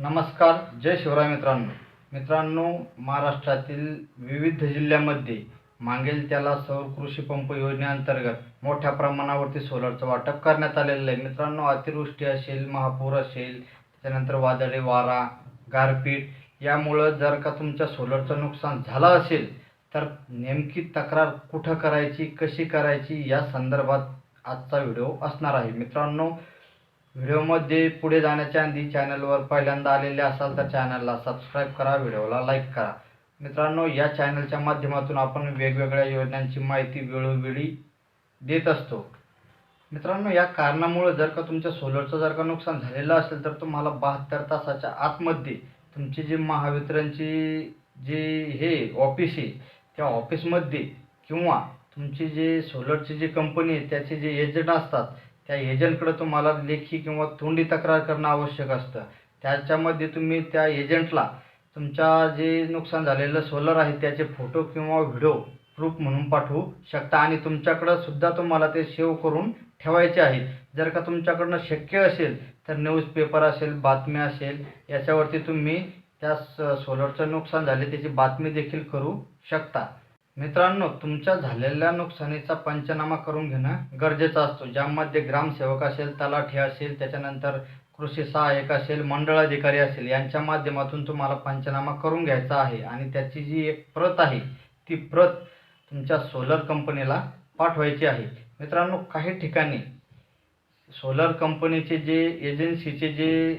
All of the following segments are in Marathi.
नमस्कार जय शिवराय मित्रांनो. मित्रांनो महाराष्ट्रातील विविध जिल्ह्यामध्ये मागेल त्याला सौर कृषी पंप योजनेअंतर्गत मोठ्या प्रमाणावरती सोलरचं वाटप करण्यात आलेलं आहे. मित्रांनो अतिवृष्टी असेल महापूर असेल त्याच्यानंतर वादळी वारा गारपीट यामुळं जर का तुमच्या सोलरचं नुकसान झालं असेल तर नेमकी तक्रार कुठं करायची कशी करायची या संदर्भात आजचा व्हिडिओ असणार आहे. मित्रांनो व्हिडिओमध्ये पुढे जाण्याच्या आधी चॅनलवर पहिल्यांदा आलेले असाल तर चॅनलला सबस्क्राईब करा व्हिडिओला लाईक करा. मित्रांनो या चॅनलच्या माध्यमातून आपण वेगवेगळ्या योजनांची माहिती वेळोवेळी देत असतो. मित्रांनो या कारणामुळे जर का तुमच्या सोलरचं जर का नुकसान झालेलं असेल तर तुम्हाला बहात्तर तासाच्या आतमध्ये तुमची जी महावितरणची जी हे ऑफिस आहे त्या ऑफिसमध्ये किंवा तुमची जे सोलरची जी कंपनी आहे त्याचे जे एजंट असतात त्या एजंटकडं तुम्हाला लेखी किंवा तोंडी तक्रार करणं आवश्यक असतं. त्याच्यामध्ये तुम्ही त्या एजंटला तुमच्या जे नुकसान झालेलं सोलर आहे त्याचे फोटो किंवा व्हिडिओ प्रूफ म्हणून पाठवू शकता. आणि तुमच्याकडं सुद्धा तुम्हाला ते सेव्ह करून ठेवायचे आहे जर का तुमच्याकडनं शक्य असेल तर न्यूजपेपर असेल बातम्या असेल याच्यावरती तुम्ही त्या स- सोलरचं नुकसान झाले त्याची बातमी देखील करू शकता. मित्रांनो तुमच्या झालेल्या नुकसानीचा पंचनामा करून घेणं गरजेचं असतो. ज्यामध्ये ग्रामसेवक असेल तलाठी असेल त्याच्यानंतर कृषी सहाय्यक असेल मंडळ अधिकारी असेल यांच्या माध्यमातून तुम्हाला पंचनामा करून घ्यायचा आहे. आणि त्याची जी एक प्रत आहे ती प्रत तुमच्या सोलर कंपनीला पाठवायची आहे. मित्रांनो काही ठिकाणी सोलर कंपनीचे जे एजन्सीचे जे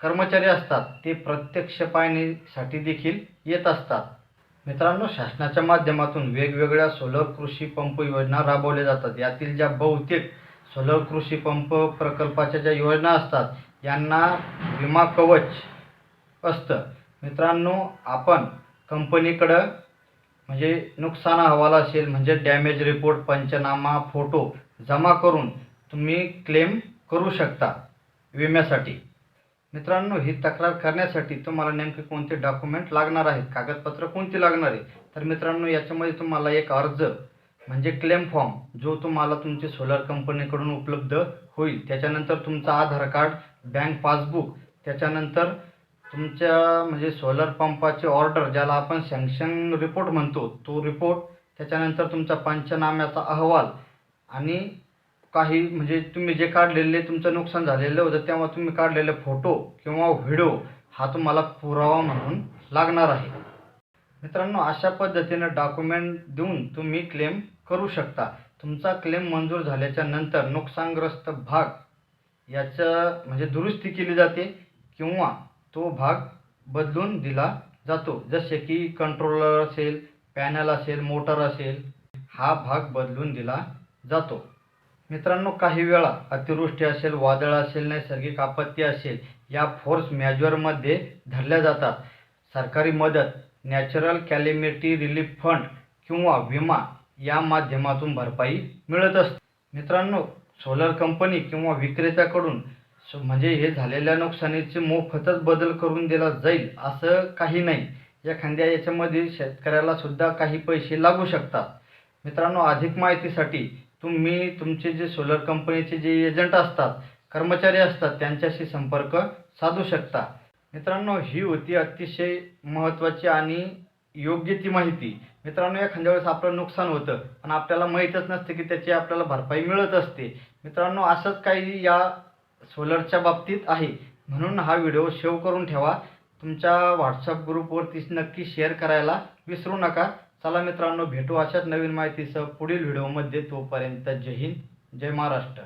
कर्मचारी असतात ते प्रत्यक्ष पाहणीसाठी देखील येत असतात. मित्रांनो शासनाच्या माध्यमातून वेगवेगळ्या सोलर कृषी पंप योजना राबवल्या जातात. यातील ज्या बहुतेक सोलर कृषी पंप प्रकल्पाच्या ज्या योजना असतात यांना विमा कवच असतं. मित्रांनो आपण कंपनीकडं म्हणजे नुकसान अहवाल असेल म्हणजे डॅमेज रिपोर्ट पंचनामा फोटो जमा करून तुम्ही क्लेम करू शकता विम्यासाठी. मित्रांनो ही तक्रार करण्यासाठी तुम्हाला नेमके कोणते डॉक्युमेंट लागणार आहेत? कागदपत्र कोणती लागणार आहे? तर मित्रांनो याच्यामध्ये तुम्हाला एक अर्ज म्हणजे क्लेम फॉर्म जो तुम्हाला तुमची सोलर कंपनीकडून उपलब्ध होईल. त्याच्यानंतर तुमचं आधार कार्ड बँक पासबुक त्याच्यानंतर तुमच्या म्हणजे सोलर पंपाची ऑर्डर ज्याला आपण सँक्शन रिपोर्ट म्हणतो तो रिपोर्ट त्याच्यानंतर तुमचा पंचनाम्याचा अहवाल आणि काही म्हणजे तुम्ही जे काढलेले तुमचं नुकसान झालेलं होतं तेव्हा तुम्ही काढलेले फोटो किंवा व्हिडिओ हा तुम्हाला पुरावा म्हणून लागणार आहे. मित्रांनो अशा पद्धतीनं डॉक्युमेंट देऊन तुम्ही क्लेम करू शकता. तुमचा क्लेम मंजूर झाल्याच्यानंतर नुकसानग्रस्त भाग याचं म्हणजे दुरुस्ती केली जाते किंवा तो भाग बदलून दिला जातो. जसे की कंट्रोलर असेल पॅनल असेल मोटर असेल हा भाग बदलून दिला जातो. मित्रांनो काही वेळा अतिवृष्टी असेल वादळ असेल नैसर्गिक आपत्ती असेल या फोर्स मॅज्युअरमध्ये धरल्या जातात. सरकारी मदत नॅचरल कॅलिमिटी रिलीफ फंड किंवा विमा या माध्यमातून भरपाई मिळत असते. मित्रांनो सोलर कंपनी किंवा विक्रेत्याकडून म्हणजे हे झालेल्या नुकसानीचे मोफतच बदल करून दिला जाईल असं काही नाही. एखाद्या याच्यामध्ये शेतकऱ्याला सुद्धा काही पैसे लागू शकतात. मित्रांनो अधिक माहितीसाठी तुम्ही तुमचे जे सोलर कंपनीचे जे एजंट असतात कर्मचारी असतात त्यांच्याशी संपर्क साधू शकता. मित्रांनो ही होती अतिशय महत्त्वाची आणि योग्य ती माहिती. मित्रांनो एखाद्या वेळेस आपलं नुकसान होतं पण आपल्याला माहीतच नसते की त्याची आपल्याला भरपाई मिळत असते. मित्रांनो असंच काही या सोलरच्या बाबतीत आहे. म्हणून हा व्हिडिओ सेव्ह करून ठेवा. तुमच्या व्हॉट्सअप ग्रुपवरती नक्की शेअर करायला विसरू नका. चला मित्रांनो भेटू अशाच नवीन माहितीसह पुढील व्हिडिओमध्ये तोपर्यंत जय हिंद जय महाराष्ट्र.